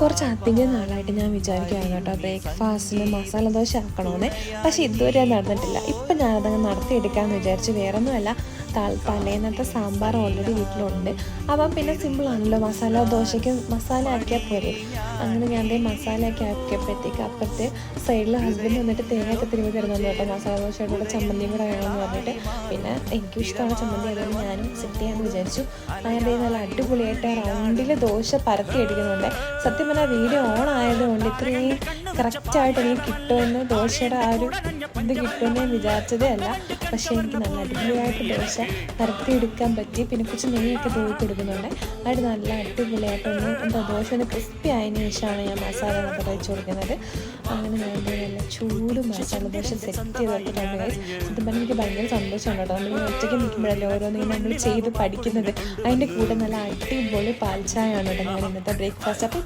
കുറച്ച് അധികം നാളായിട്ട് ഞാൻ വിചാരിക്കുകയാണ് കേട്ടോ. ബ്രേക്ക്ഫാസ്റ്റിന് മസാല ദോശ ആക്കണമെന്ന് പക്ഷേ ഇതുവരെ നടന്നിട്ടില്ല. ഇപ്പം ഞാനതങ്ങ് നടത്തിയെടുക്കാമെന്ന് വിചാരിച്ച് വേറൊന്നുമല്ല. തലേന്നത്തെ സാമ്പാർ ഓൾറെഡി വീട്ടിലുണ്ട്. അപ്പം പിന്നെ സിമ്പിളാണല്ലോ മസാല ദോശയ്ക്ക് മസാല ആക്കിയാൽ പോരെ. അങ്ങനെ ഞാൻ ദേ മസാല ഒക്കെ ആക്കിയപ്പോഴത്തേക്ക് അപ്പുറത്തെ സൈഡിൽ ഹസ്ബൻഡ് വന്നിട്ട് തേങ്ങയൊക്കെ തിരുമ്പി തരുന്നു കേട്ടോ മസാല ദോശയുടെ കൂടെ ചമ്മന്തിയും കൂടെ വേണമെന്ന് പറഞ്ഞിട്ട്. പിന്നെ എനിക്കും ഇഷ്ടമാണ് ചമ്മന്തി. അതുകൊണ്ട് ഞാനും സെറ്റ് ചെയ്യാമെന്ന് വിചാരിച്ചു. ദേ നല്ല അടിപൊളിയായിട്ട് റൗണ്ടിൽ ദോശ പരത്തി അടിക്കുന്നുണ്ട്. സത്യം പറഞ്ഞാൽ വീഡിയോ ഓൺ ആയതുകൊണ്ട് ഇത്രയും കറക്റ്റായിട്ട് എനിക്ക് കിട്ടുമെന്ന് ദോശയുടെ ആ ഒരു ഇത് കിട്ടുമെന്ന് വിചാരിച്ചതേ അല്ല. പക്ഷേ എനിക്ക് നല്ല അടിപൊളിയായിട്ട് ദോശ പരത്തിയെടുക്കാൻ പറ്റി. പിന്നെ കുറച്ച് നെയ്യൊക്കെ തൂക്കി കൊടുക്കുന്നുണ്ട്. അത് നല്ല അടിപൊളിയായിട്ടൊന്ന് എന്താ ദോശ ഒന്ന് ക്രിസ്പി ആയതിനു ശേഷമാണ് ഞാൻ മസാല ഒക്കെ തയ്ച്ചു കൊടുക്കുന്നത്. അങ്ങനെ ഞാൻ നല്ല ചൂട് മസാല ദോശ സെറ്റ് ചെയ്ത് ഗൈസ് സത്യം എനിക്ക് ഭയങ്കര സന്തോഷമാണ് കേട്ടോ. നമ്മൾ ഒറ്റയ്ക്ക് നിൽക്കുമ്പോഴല്ലേ ഓരോന്നും നമ്മൾ ചെയ്ത് പഠിക്കുന്നത്. അതിന്റെ കൂടെ നല്ല അടിപൊളി പാൽച്ചായാണ് കേട്ടോ. ഞാൻ ഇന്നത്തെ ബ്രേക്ക്ഫാസ്റ്റ് അപ്പോൾ